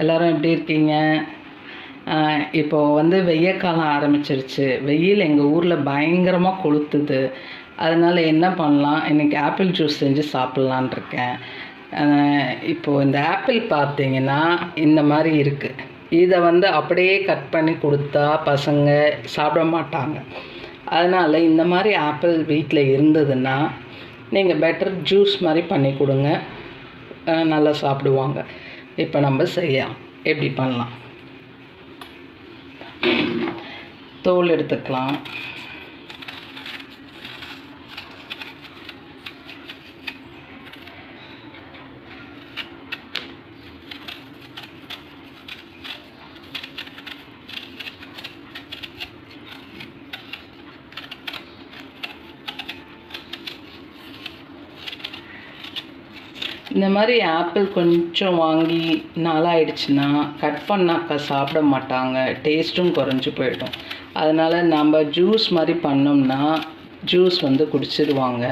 எல்லோரும் எப்படி இருக்கீங்க? இப்போது வந்து வெய்ய காலம் ஆரம்பிச்சிருச்சு. வெயில் எங்கள் ஊரில் பயங்கரமாக கொளுத்துது. அதனால் என்ன பண்ணலாம்? இன்றைக்கி ஆப்பிள் ஜூஸ் செஞ்சு சாப்பிட்லான் இருக்கேன். இப்போ இந்த ஆப்பிள் பார்த்தீங்கன்னா இந்த மாதிரி இருக்குது இதை வந்து அப்படியே கட் பண்ணி கொடுத்தா பசங்க சாப்பிட மாட்டாங்க. அதனால் இந்த மாதிரி ஆப்பிள் வீட்டில் இருந்ததுன்னா நீங்கள் பெட்டர் ஜூஸ் மாதிரி பண்ணி கொடுங்க. நல்லா சாப்பிடுவாங்க. இப்போ நம்ம செய்யலாம். எப்படி பண்ணலாம்? தோல் எடுத்துக்கலாம். இந்த மாதிரி ஆப்பிள் கொஞ்சம் வாங்கி நாளாயிடுச்சுன்னா கட் பண்ணாக்கா சாப்பிட மாட்டாங்க. டேஸ்ட்டும் குறைஞ்சி போயிடும். அதனால் நம்ம ஜூஸ் மாதிரி பண்ணோம்னா ஜூஸ் வந்து குடிச்சிடுவாங்க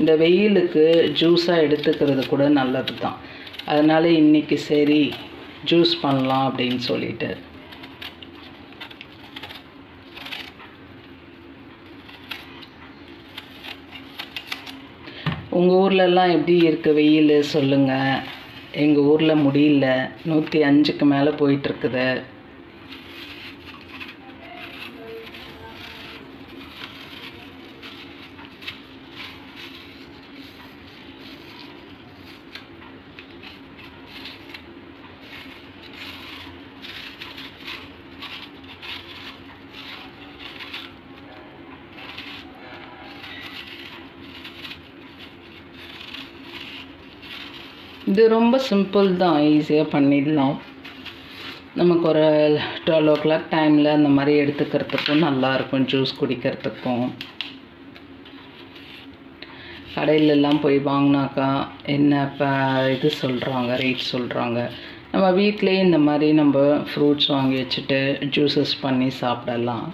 இந்த வெயிலுக்கு ஜூஸாக எடுத்துக்கிறது கூட நல்லது தான் அதனால் இன்றைக்கி சரி ஜூஸ் பண்ணலாம் அப்படின்னு சொல்லிட்டு. உங்கள் ஊர்லெல்லாம் எப்படி இருக்குது வெயில் சொல்லுங்கள் எங்கள் ஊரில் முடியல. நூற்றி அஞ்சுக்கு மேலே போயிட்டுருக்குது இது ரொம்ப சிம்பிள் தான் ஈஸியாக பண்ணிடலாம். நமக்கு ஒரு டுவெல் ஓ கிளாக் டைமில் அந்த மாதிரி எடுத்துக்கிறதுக்கும் நல்லாயிருக்கும் ஜூஸ் குடிக்கிறதுக்கும். கடையிலெல்லாம் போய் வாங்கினாக்கா என்ன இப்போ இது சொல்கிறாங்க ரேட் சொல்கிறாங்க நம்ம வீட்டிலேயே இந்த மாதிரி நம்ம ஃப்ரூட்ஸ் வாங்கி வச்சுட்டு ஜூஸஸ் பண்ணி சாப்பிடலாம்.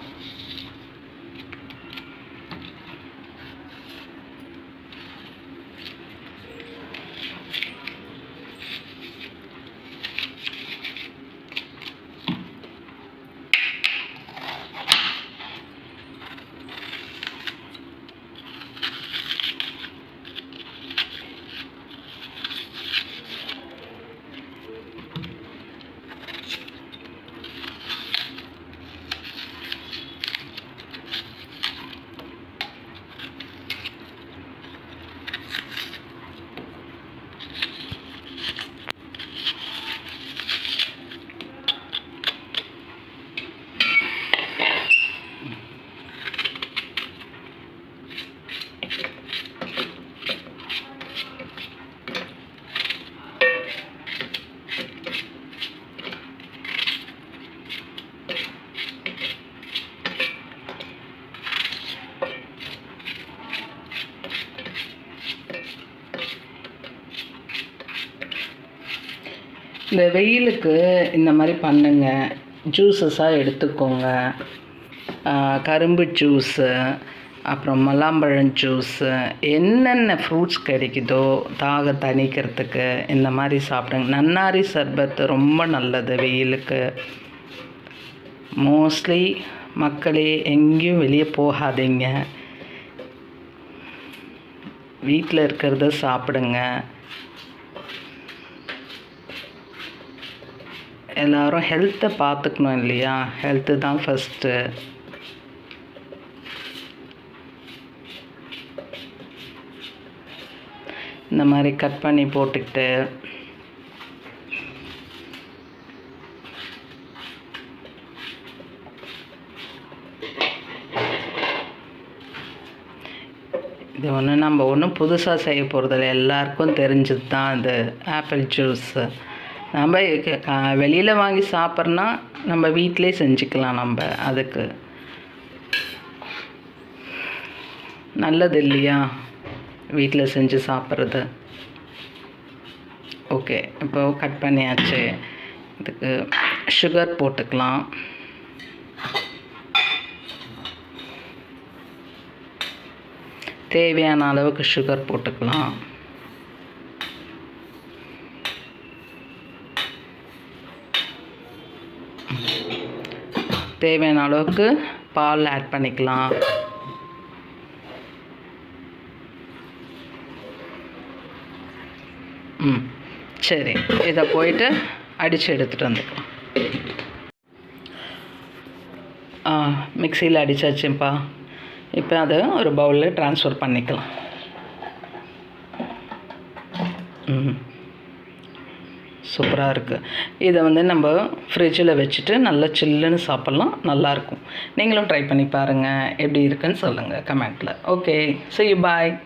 இந்த வெயிலுக்கு இந்த மாதிரி பண்ணுங்க. ஜூஸஸாக எடுத்துக்கோங்க. கரும்பு ஜூஸு அப்புறம் மலாம்பழம் ஜூஸு என்னென்ன ஃப்ரூட்ஸ் கிடைக்குதோ தாக தணிக்கிறதுக்கு இந்த மாதிரி சாப்பிடுங்க. நன்னாரி சர்பத்து ரொம்ப நல்லது வெயிலுக்கு. மோஸ்ட்லி மக்களே எங்கேயும் வெளியே போகாதீங்க. வீட்டில் இருக்கிறத சாப்பிடுங்க. எல்லாரும் ஹெல்த்தை பார்த்துக்கணும் இல்லையா? ஹெல்த்து தான் ஃபஸ்ட்டு இந்த மாதிரி கட் பண்ணி போட்டுக்கிட்டு இது ஒன்று நம்ம ஒன்றும் புதுசாக செய்ய போகிறதில்ல எல்லாருக்கும் தெரிஞ்சது தான் இது ஆப்பிள் ஜூஸு நம்ம வெளியில் வாங்கி சாப்பிட்றோன்னா நம்ம வீட்டிலே செஞ்சுக்கலாம் நம்ம அதுக்கு. நல்லது இல்லையா? வீட்டில் செஞ்சு சாப்பிட்றது. ஓகே இப்போ கட் பண்ணியாச்சு. இதுக்கு சுகர் போட்டுக்கலாம். தேவையான அளவுக்கு சுகர் போட்டுக்கலாம். தேவையான அளவுக்கு பால் ஆட் பண்ணிக்கலாம். ம் சரி. இதை போயிட்டு அடித்து எடுத்துகிட்டு வந்துக்கலாம். ஆ மிக்சியில் அடித்தாச்சுப்பா இப்போ அதை ஒரு பவுலில் ட்ரான்ஸ்ஃபர் பண்ணிக்கலாம். ம். சூப்பராக இருக்குது இதை வந்து நம்ம ஃப்ரிட்ஜில் வச்சுட்டு நல்லா சில்லுன்னு சாப்பிட்லாம். நல்லாயிருக்கும். நீங்களும் ட்ரை பண்ணி பாருங்கள் எப்படி இருக்குன்னு சொல்லுங்கள் கமெண்ட்டில் ஓகே சி பாய்